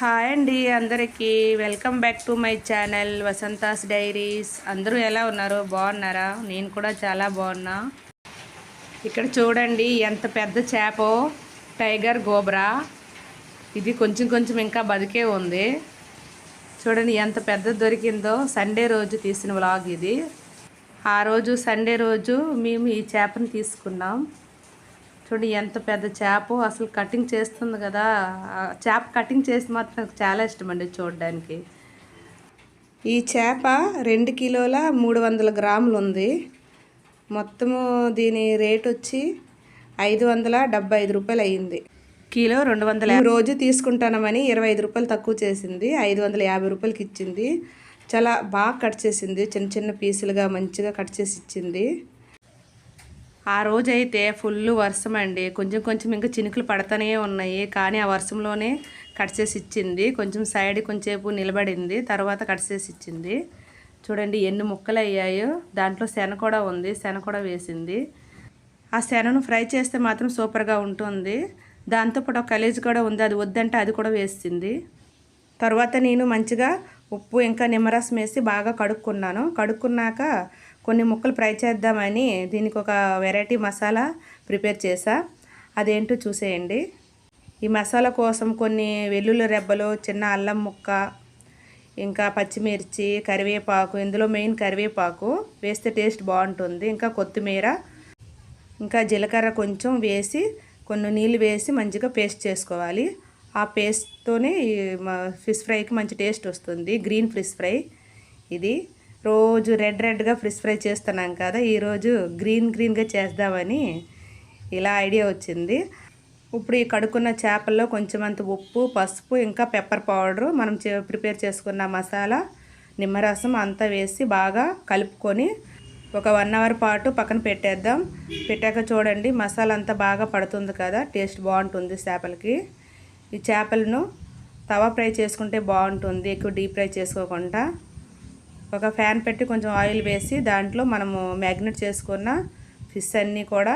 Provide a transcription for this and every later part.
Hi అండి అందరికీ. Welcome back to my channel Vasantha's diaries అందరూ ఎలా ఉన్నారు? బాగున్నారా? నేను కూడా చాలా బాగున్నా. ఇక్కడ చూడండి ఎంత పెద్ద చేపో టైగర్ గోబ్రా ఇది కొంచెం కొంచెం ఇంకా బతికే ఉంది. చూడండి ఎంత పెద్ద దొరికిందో సండే రోజు తీసిన వ్లాగ్ ఇది. ఆ రోజు సండే రోజు మేము ఈ చేపను తీసుకున్నాం. చూడండి ఎంత పెద్ద చేప అసలు కటింగ్ చేస్తుంది కదా. చేప కటింగ్ చేసి మాత్రం నాకు చాలా ఇష్టం అండి చూడడానికి. ఈ చేప రెండు కిలోల మూడు వందల గ్రాములు ఉంది. మొత్తము దీని రేట్ వచ్చి ఐదు వందల డెబ్బై ఐదు రూపాయలు అయ్యింది కిలో రెండు వందల రోజు తీసుకుంటానమని ఇరవై ఐదు రూపాయలు తక్కువ చేసింది. ఐదు వందల యాభై రూపాయలకి ఇచ్చింది. చాలా బాగా కట్ చేసింది. చిన్న చిన్న పీసులుగా మంచిగా కట్ చేసి ఇచ్చింది. ఆ రోజైతే ఫుల్ వర్షం అండి కొంచెం కొంచెం ఇంకా చినుకులు పడతానే ఉన్నాయి. కానీ ఆ వర్షంలోనే కట్ చేసి ఇచ్చింది. కొంచెం సైడ్ కొంచెంసేపు నిలబడింది. తర్వాత కట్ చేసి ఇచ్చింది. చూడండి ఎన్ని ముక్కలు అయ్యాయో దాంట్లో శన కూడా ఉంది. శన కూడా వేసింది. ఆ శనను ఫ్రై చేస్తే మాత్రం సూపర్గా ఉంటుంది. దాంతోపాటు ఒక కలేజ్ కూడా ఉంది. అది వద్దంటే అది కూడా వేసింది. తర్వాత నేను మంచిగా ఉప్పు ఇంకా నిమ్మరసం వేసి బాగా కడుక్కున్నాను. కడుక్కున్నాక కొన్ని ముక్కలు ఫ్రై చేద్దామని దీనికి ఒక వెరైటీ మసాలా ప్రిపేర్ చేసా. అదేంటో చూసేయండి. ఈ మసాలా కోసం కొన్ని వెల్లుల్లి రెబ్బలు చిన్న అల్లం ముక్క ఇంకా పచ్చిమిర్చి కరివేపాకు ఇందులో మెయిన్ కరివేపాకు వేస్తే టేస్ట్ బాగుంటుంది. ఇంకా కొత్తిమీర ఇంకా జీలకర్ర కొంచెం వేసి కొన్ని నీళ్ళు వేసి మంచిగా పేస్ట్ చేసుకోవాలి. ఆ పేస్ట్తోనే ఫిష్ ఫ్రైకి మంచి టేస్ట్ వస్తుంది. గ్రీన్ ఫిష్ ఫ్రై ఇది. రోజు రెడ్ రెడ్గా ఫ్రిష్ ఫ్రై చేస్తున్నాం కదా ఈరోజు గ్రీన్ గ్రీన్గా చేద్దామని ఇలా ఐడియా వచ్చింది. ఇప్పుడు ఈ కడుక్కున్న చేపల్లో కొంచెం అంత ఉప్పు పసుపు ఇంకా పెప్పర్ పౌడరు మనం ప్రిపేర్ చేసుకున్న మసాలా నిమ్మరసం అంతా వేసి బాగా కలుపుకొని ఒక వన్ అవర్ పాటు పక్కన పెట్టేద్దాం. పెట్టాక చూడండి మసాలా అంతా బాగా పడుతుంది కదా టేస్ట్ బాగుంటుంది చేపలకి. ఈ చేపలను తవా ఫ్రై చేసుకుంటే బాగుంటుంది ఎక్కువ డీప్ ఫ్రై చేసుకోకుండా. ఒక ఫ్యాన్ పెట్టి కొంచెం ఆయిల్ వేసి దాంట్లో మనము మ్యాగ్నెట్ చేసుకున్న ఫిష్ అన్నీ కూడా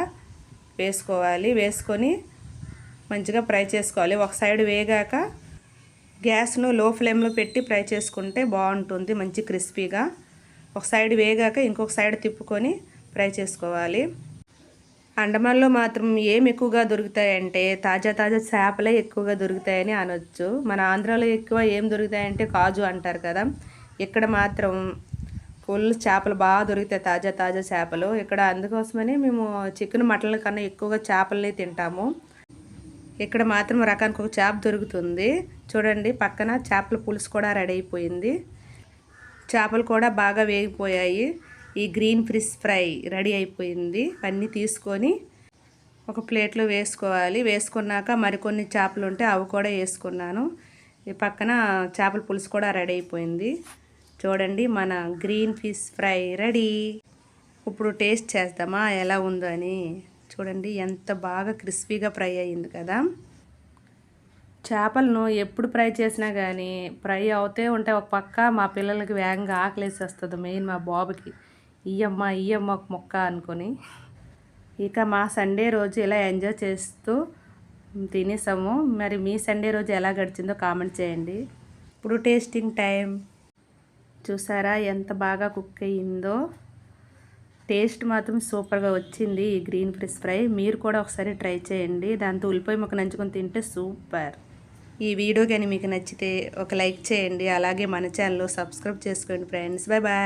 వేసుకోవాలి. వేసుకొని మంచిగా ఫ్రై చేసుకోవాలి. ఒక సైడ్ వేగాక గ్యాస్ను లో ఫ్లేమ్లో పెట్టి ఫ్రై చేసుకుంటే బాగుంటుంది. మంచి క్రిస్పీగా. ఒక సైడ్ వేగాక ఇంకొక సైడ్ తిప్పుకొని ఫ్రై చేసుకోవాలి. అండమాన్లో మాత్రం ఏం ఎక్కువగా దొరుకుతాయంటే తాజా తాజా చేపలే ఎక్కువగా దొరుకుతాయని అనొచ్చు. మన ఆంధ్రాలో ఎక్కువ ఏం దొరుకుతాయంటే కాజు అంటారు కదా. ఇక్కడ మాత్రం ఫుల్ చేపలు బాగా దొరుకుతాయి తాజా తాజా చేపలు. ఇక్కడ అందుకోసమని మేము చికెన్ మటన్ల కన్నా ఎక్కువగా చేపలని తింటాము. ఇక్కడ మాత్రం రకానికి ఒక చేప దొరుకుతుంది. చూడండి పక్కన చేపల పులుసు కూడా రెడీ అయిపోయింది. చేపలు కూడా బాగా వేగిపోయాయి. ఈ గ్రీన్ ఫిష్ ఫ్రై రెడీ అయిపోయింది. అన్నీ తీసుకొని ఒక ప్లేట్లో వేసుకోవాలి. వేసుకున్నాక మరికొన్ని చేపలు ఉంటే అవి కూడా వేసుకున్నాను. ఈ పక్కన చేపల పులుసు కూడా రెడీ అయిపోయింది. చూడండి మన గ్రీన్ ఫిష్ ఫ్రై రెడీ. ఇప్పుడు టేస్ట్ చేద్దామా? ఎలా ఉందో అని. చూడండి ఎంత బాగా క్రిస్పీగా ఫ్రై అయ్యింది కదా. చేపలను ఎప్పుడు ఫ్రై చేసినా కానీ ఫ్రై అవుతే ఉంటే ఒక పక్క మా పిల్లలకి వేగంగా ఆకలేసి వస్తుంది మెయిన్ మా బాబుకి. ఇయ్యమ్మ ఇయ్యమ్మ ఒక మొక్క అనుకొని. ఇక మా సండే రోజు ఇలా ఎంజాయ్ చేస్తూ తినేసాము. మరి మీ సండే రోజు ఎలా గడిచిందో కామెంట్ చేయండి. ఇప్పుడు టేస్టింగ్ టైం. చూసారా ఎంత బాగా కుక్ అయ్యిందో? టేస్ట్ మాత్రం సూపర్గా వచ్చింది ఈ గ్రీన్ ఫిష్ ఫ్రై. మీరు కూడా ఒకసారి ట్రై చేయండి. దాంతో ఉల్లిపాయ ముక్క నంచుకొని తింటే సూపర్. ఈ వీడియో కానీ మీకు నచ్చితే ఒక లైక్ చేయండి. అలాగే మన ఛానల్లో సబ్స్క్రైబ్ చేసుకోండి ఫ్రెండ్స్. Bye bye.